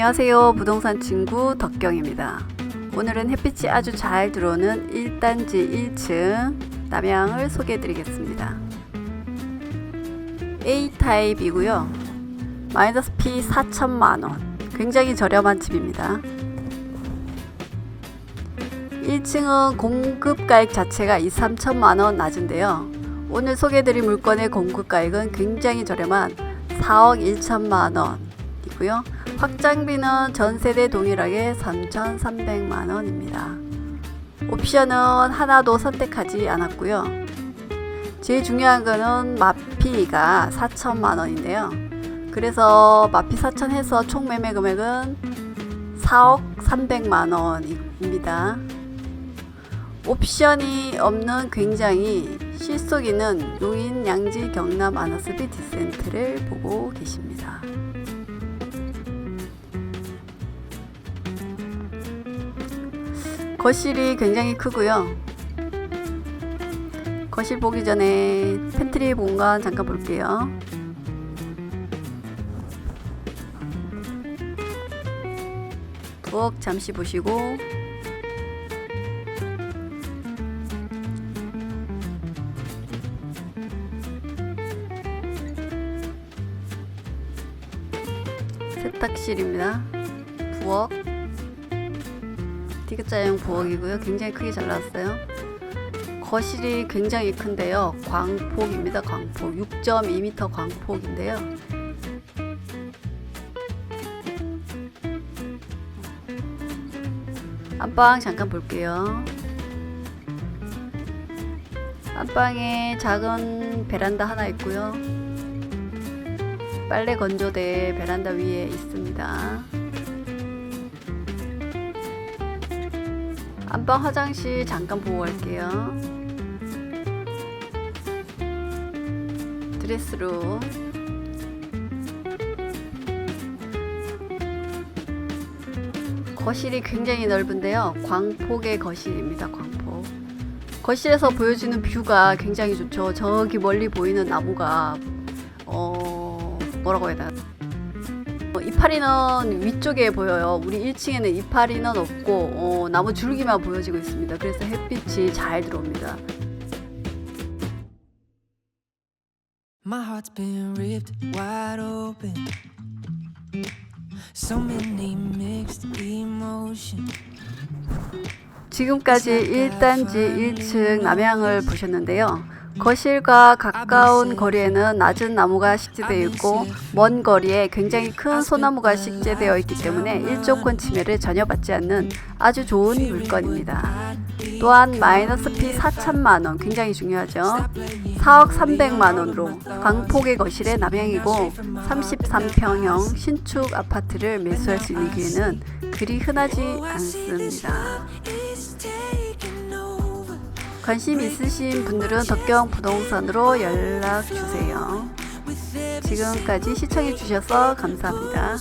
안녕하세요. 부동산 친구 덕경입니다. 오늘은 햇빛이 아주 잘 들어오는 1단지 1층 남양을 소개해 드리겠습니다. A타입이고요. 마이너스 P 4천만원. 굉장히 저렴한 집입니다. 1층은 공급가액 자체가 2, 3천만원 낮은데요. 오늘 소개해드릴 물건의 공급가액은 굉장히 저렴한 4억 1천만원이고요. 확장비는 전 세대 동일하게 3,300만 원입니다. 옵션은 하나도 선택하지 않았고요. 제일 중요한 거는 마피가 4천만 원인데요. 그래서 마피 4천 해서 총 매매 금액은 4억 300만 원입니다. 옵션이 없는 굉장히 실속 있는 용인 양지 경남 아너스비 디센트를 보고 계십니다. 거실이 굉장히 크고요. 거실 보기 전에 팬트리 공간 잠깐 볼게요. 부엌 잠시 보시고 세탁실입니다. 부엌 디귿자형 부엌이고요. 굉장히 크게 잘 나왔어요. 거실이 굉장히 큰데요. 광폭입니다. 광폭 6.2m 광폭인데요. 안방 잠깐 볼게요. 안방에 작은 베란다 하나 있고요. 빨래 건조대 베란다 위에 있습니다. 안방 화장실 잠깐 보고 갈게요. 드레스룸. 거실이 굉장히 넓은데요. 광폭의 거실입니다. 광폭. 거실에서 보여지는 뷰가 굉장히 좋죠. 저기 멀리 보이는 나무가 어 뭐라고 해야 되나? 어, 이파리는 위쪽에 보여요. 우리 1층에는 이파리는 없고 어, 나무 줄기만 보여지고 있습니다. 그래서 햇빛이 잘 들어옵니다. My heart's been ripped wide open. So many mixed emotions. 지금까지 1단지 1층 남향을 보셨는데요. 거실과 가까운 거리에는 낮은 나무가 식재되어 있고 먼 거리에 굉장히 큰 소나무가 식재되어 있기 때문에 일조권 침해를 전혀 받지 않는 아주 좋은 물건입니다. 또한 마이너스 피 4천만 원 굉장히 중요하죠. 4억 300만 원으로 광폭의 거실의 남향이고 33평형 신축 아파트를 매수할 수 있는 기회는 그리 흔하지 않습니다. 관심 있으신 분들은 덕경 부동산으로 연락 주세요. 지금까지 시청해 주셔서 감사합니다.